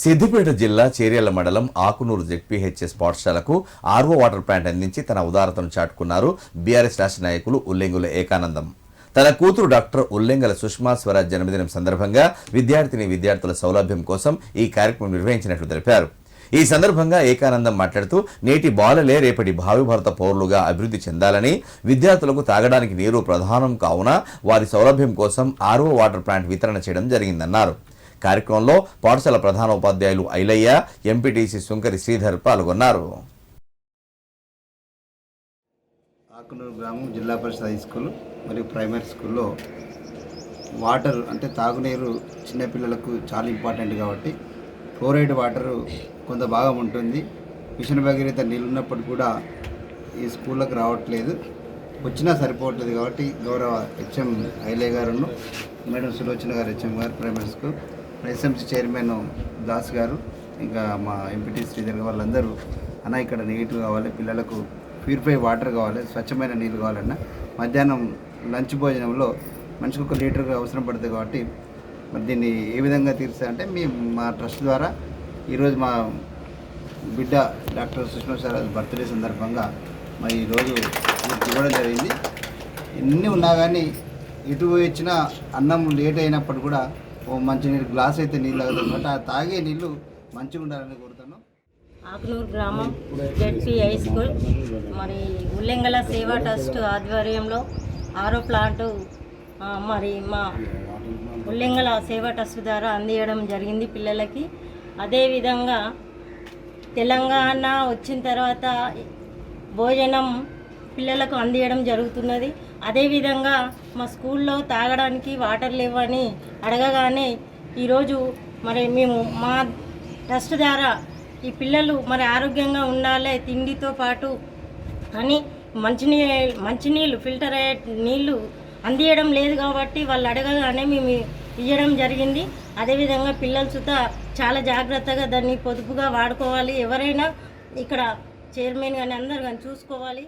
సిద్దిపేట జిల్లా చేర్యాల మండలం ఆకునూరు జెడ్పీహెచ్ఎస్ పాఠశాలకు ఆర్వో వాటర్ ప్లాంట్ అందించి తన ఉదారతను చాటుకున్నారు బీఆర్ఎస్ రాష్ట్ర నాయకులు ఉల్లెంగుల ఏకానందం. తన కూతురు డాక్టర్ ఉల్లెంగల సుష్మా స్వరాజ్ జన్మదినం సందర్భంగా విద్యార్థిని విద్యార్థుల సౌలభ్యం కోసం ఈ కార్యక్రమం నిర్వహించినట్లు తెలిపారు. ఈ సందర్భంగా ఏకానందం మాట్లాడుతూ నేటి బాలలే రేపటి భావి భారత పౌరులుగా అభివృద్ధి చెందాలని విద్యార్థులకు తాగడానికి నీరు ప్రధానం కావున వారి సౌలభ్యం కోసం ఆర్వో వాటర్ ప్లాంట్ వితరణ చేయడం జరిగిందన్నారు. కార్యక్రమంలో పాఠశాల ప్రధాన ఉపాధ్యాయులు ఐలయ్య ఎంపీటీసీ శుంకరి శ్రీధర్ పాల్గొన్నారు. ఆకునూరు గ్రామం జిల్లా పరిషత్ హై స్కూల్ మరియు ప్రైమరీ స్కూల్లో వాటర్ అంటే తాగునీరు చిన్నపిల్లలకు చాలా ఇంపార్టెంట్ కాబట్టి ఫ్లోరైడ్ వాటర్ కొంత భాగం ఉంటుంది. మిషన్ భగీరథ నీళ్ళు ఉన్నప్పుడు కూడా ఈ స్కూళ్ళకు రావట్లేదు. వచ్చినా సరిపోవట్లేదు కాబట్టి గౌరవ హెచ్ఎం ఐలే గారును మేడం సులోచన గారు హెచ్ఎం గారు primary school SMC chairman Das గారు ఇంకా మా ఎంపీటీ శ్రీధర్ గారు వాళ్ళందరూ అన్న ఇక్కడ నీట్ కావాలి పిల్లలకు ప్యూరిఫై వాటర్ కావాలి స్వచ్ఛమైన నీళ్ళు కావాలన్న మధ్యాహ్నం లంచ్ భోజనంలో మనిషికి ఒక లీటర్ అవసరం పడుతుంది కాబట్టి మరి దీన్ని ఏ విధంగా తీరుస్తారంటే మీ మా ట్రస్ట్ ద్వారా ఈరోజు మా బిడ్డ డాక్టర్ సుష్మా స్వరాజ్ బర్త్డే సందర్భంగా మరి ఈరోజు ఇవ్వడం జరిగింది. ఎన్ని ఉన్నా కానీ ఎటు ఇచ్చిన అన్నం లేట్ అయినప్పుడు కూడా ఓ మంచి నీళ్ళు గ్లాస్ అయితే నీళ్ళు తాగుతాం. ఆ తాగే నీళ్ళు మంచిగా ఉండాలని కోరుతాను ఆకునూరు గ్రామం జెడ్పీ హై స్కూల్. మరి ఉల్లెంగల సేవా ట్రస్ట్ ఆధ్వర్యంలో ఆరో ప్లాంట్ మరి మా ఉల్లెంగల సేవా ట్రస్ట్ ద్వారా అందియడం జరిగింది పిల్లలకి. అదేవిధంగా తెలంగాణ వచ్చిన తర్వాత భోజనం పిల్లలకు అందియడం జరుగుతున్నది. అదేవిధంగా మా స్కూల్లో తాగడానికి వాటర్ లేవని అడగగానే ఈరోజు మరి మేము మా ట్రస్ట్ ద్వారా ఈ పిల్లలు మరి ఆరోగ్యంగా ఉండాలి తిండితో పాటు అని మంచినీ మంచినీళ్ళు ఫిల్టర్ అయ్యే నీళ్ళు అందియడం లేదు కాబట్టి వాళ్ళు అడగగానే మేము ఇవ్వడం జరిగింది. అదేవిధంగా పిల్లల సుత చాలా జాగ్రత్తగా దాన్ని పొదుపుగా వాడుకోవాలి. ఎవరైనా ఇక్కడ చైర్మన్ కానీ అందరు కానీ చూసుకోవాలి.